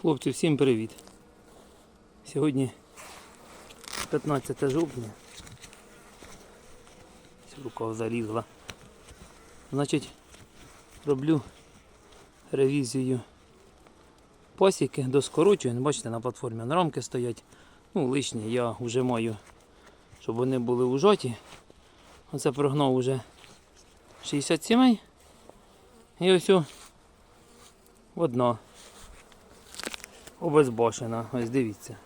Хлопці, всім привіт. Сьогодні 15 жовтня. Рука залізла. Значить, роблю ревізію пасіки, доскорочую. Бачите, на платформі на рамки стоять. Ну, лишні я вже маю, щоб вони були ужаті. Оце прогнав уже 60 сімей. І ось одна обезбашена. Ось дивіться.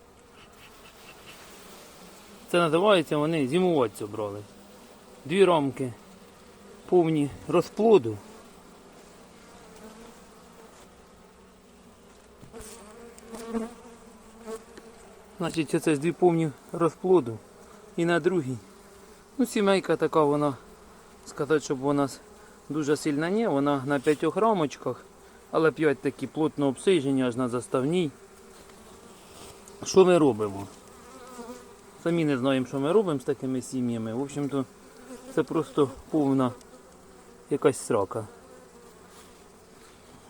Це називається вони зимувати брали. Дві рамки повні розплоду. Значить, це дві повні розплоду. І на другій. Ну, сімейка така вона, сказати, щоб вона с- дуже сильна ні, вона на п'ятьох рамочках, але п'ять такі плотно обсижені, аж на заставній. Що ми робимо? Самі не знаємо, що ми робимо з такими сім'ями. В общем-то, це просто повна якась срака.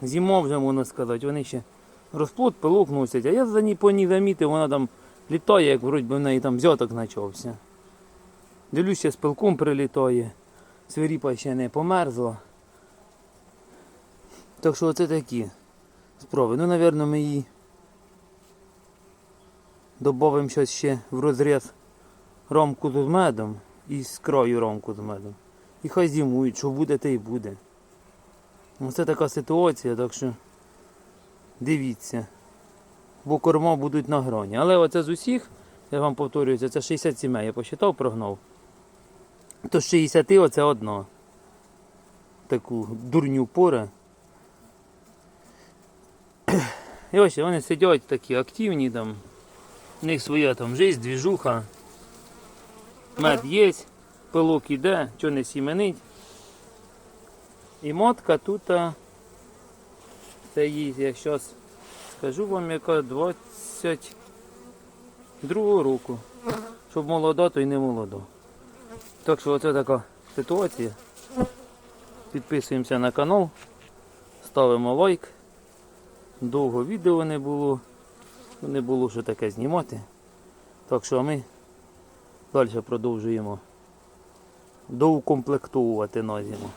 Зима вже можна сказати, вони ще розплод пилок носять, а я за ній по ній замітив, вона там літає, як вроді в неї там взяток почався. Дивлюся, з пилком прилітає, свиріпа ще не померзла. Так що оце такі справи. Ну, напевно, ми її Добавимо щось ще в розріз ромку з медом і з краю ромку з медом. І хай зимують, що буде, те й буде. Оце така ситуація, так що дивіться. Бо корма будуть на грані. Але оце з усіх, я вам повторюю, це 60 сімей, я посчитав, прогнав. То з 60 оце одна. Таку дурню пора. І ось вони сидять такі активні там. У них своя там жизнь, двіжуха. Мед є, пилок іде, що не сіменить. І мотка тут, це їй, я зараз скажу вам, яка 22 року. Щоб молода, то й не молода. Так що оце така ситуація. Підписуємося на канал, ставимо лайк. Довго відео не було. Не було що таке знімати. Так що ми далі продовжуємо доукомплектовувати на зиму.